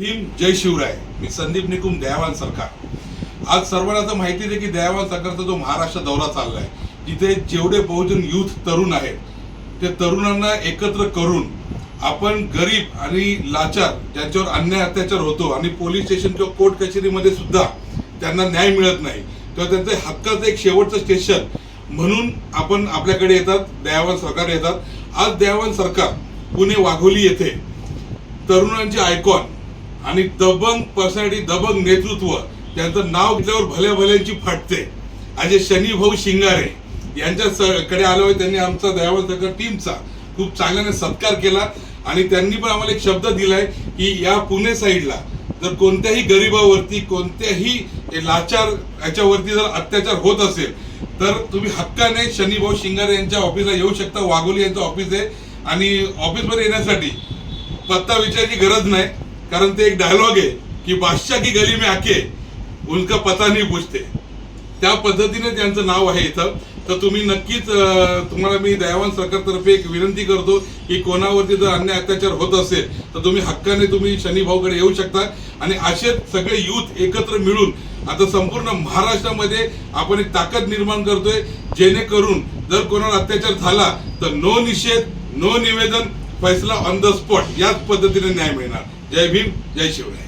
भीम जय शिवराय. मी संदीप निकुम दयावान सरकार. आज सर्वांना माहिती आहे की दयावान सरकारचा जो महाराष्ट्र दौरा चाललाय जिथे जेवढे बहुजन युथ तरुण आहेत ते तरुणांना एकत्र करून आपण गरीब आणि लाचार ज्यांच्यावर अन्याय अत्याचार होतो आणि पोलीस स्टेशन किंवा कोर्ट कचेरीमध्ये सुद्धा त्यांना न्याय मिळत नाही तेव्हा त्यांचं हक्काचं एक शेवटचं स्टेशन म्हणून आपण आपल्याकडे येतात दयावान सरकार येतात. आज दयावान सरकार पुणे वाघोली येथे तरुणांचे आयकॉन आणि दबंग पर्सनॅलिटी दबंग नेतृत्व त्यांचं नाव घेतल्यावर भल्या भल्यांची फाटते. असे शनी भाऊ शिंगारे यांच्या स- कडे आलो आहे त्यांनी आमचा दयावत सरकार टीमचा खूप चांगल्याने सत्कार केला. आणि त्यांनी पण आम्हाला एक शब्द दिलाय की या पुणे साईडला जर कोणत्याही गरिबावरती कोणत्याही लाचार याच्यावरती जर अत्याचार होत असेल तर तुम्ही हक्काने शनी भाऊ शिंगारे यांच्या ऑफिसला येऊ शकता. वाघोली यांचं ऑफिस आहे. आणि ऑफिसमध्ये येण्यासाठी पत्ता विचारायची गरज नाही. कारण ते एक डायलॉग आहे की बादशाह की गली में आके उनका पता नहीं पूछते. त्या पद्धतीने त्यांचं नाव आहे इथं. तर तुम्ही नक्कीच तुम्हाला मी दयावान सरकारतर्फे एक विनंती करतो की कोणावरती जर अन्याय अत्याचार होत असेल तर तुम्ही हक्काने तुम्ही शनी भाऊकडे येऊ शकता. आणि असे सगळे युथ एकत्र मिळून आता संपूर्ण महाराष्ट्रामध्ये आपण एक ताकद निर्माण करतोय जेणेकरून जर कोणाला अत्याचार झाला तर नो निषेध नो निवेदन फैसला ऑन द स्पॉट याच पद्धतीने न्याय मिळणार. जय भीम जय शिवराय.